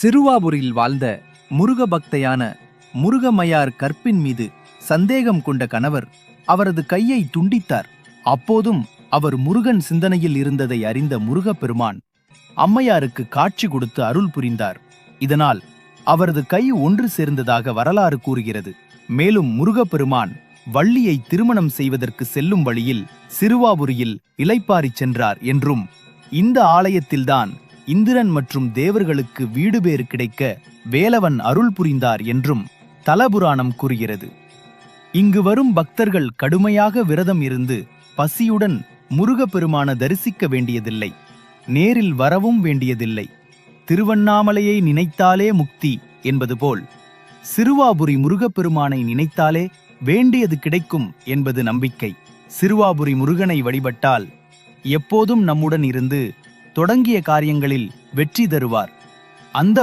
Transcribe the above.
சிறுவாபுரியில் வாழ்ந்த முருக பக்தையான முருகமையார் கற்பின் மீது சந்தேகம் கொண்ட கணவர் அவரது கையை துண்டித்தார். அப்போதும் அவர் முருகன் சிந்தனையில் இருந்ததை அறிந்த முருகப்பெருமான் அம்மையாருக்கு காட்சி கொடுத்து அருள் புரிந்தார். இதனால் அவரது கை ஒன்று சேர்ந்ததாக வரலாறு கூறுகிறது. மேலும் முருகப்பெருமான் வள்ளியை திருமணம் செய்வதற்கு செல்லும் வழியில் சிறுவாபுரியில் இலைப்பாரி சென்றார் என்றும் இந்த ஆலயத்தில்தான் இந்திரன் மற்றும் தேவர்களுக்கு வீடு பேறு கிடைக்க வேலவன் அருள் புரிந்தார் என்றும் தலபுராணம் கூறுகிறது. இங்கு வரும் பக்தர்கள் கடுமையாக விரதம் இருந்து பசியுடன் முருகப்பெருமான தரிசிக்க வேண்டியதில்லை. நேரில் வரவும் வேண்டியதில்லை. திருவண்ணாமலையை நினைத்தாலே முக்தி என்பது போல் சிறுவாபுரி முருகப்பெருமானை நினைத்தாலே வேண்டியது கிடைக்கும் என்பது நம்பிக்கை. சிறுவாபுரி முருகனை வழிபட்டால் எப்போதும் நம்முடன் இருந்து தொடங்கிய காரியங்களில் வெற்றி தருவார். அந்த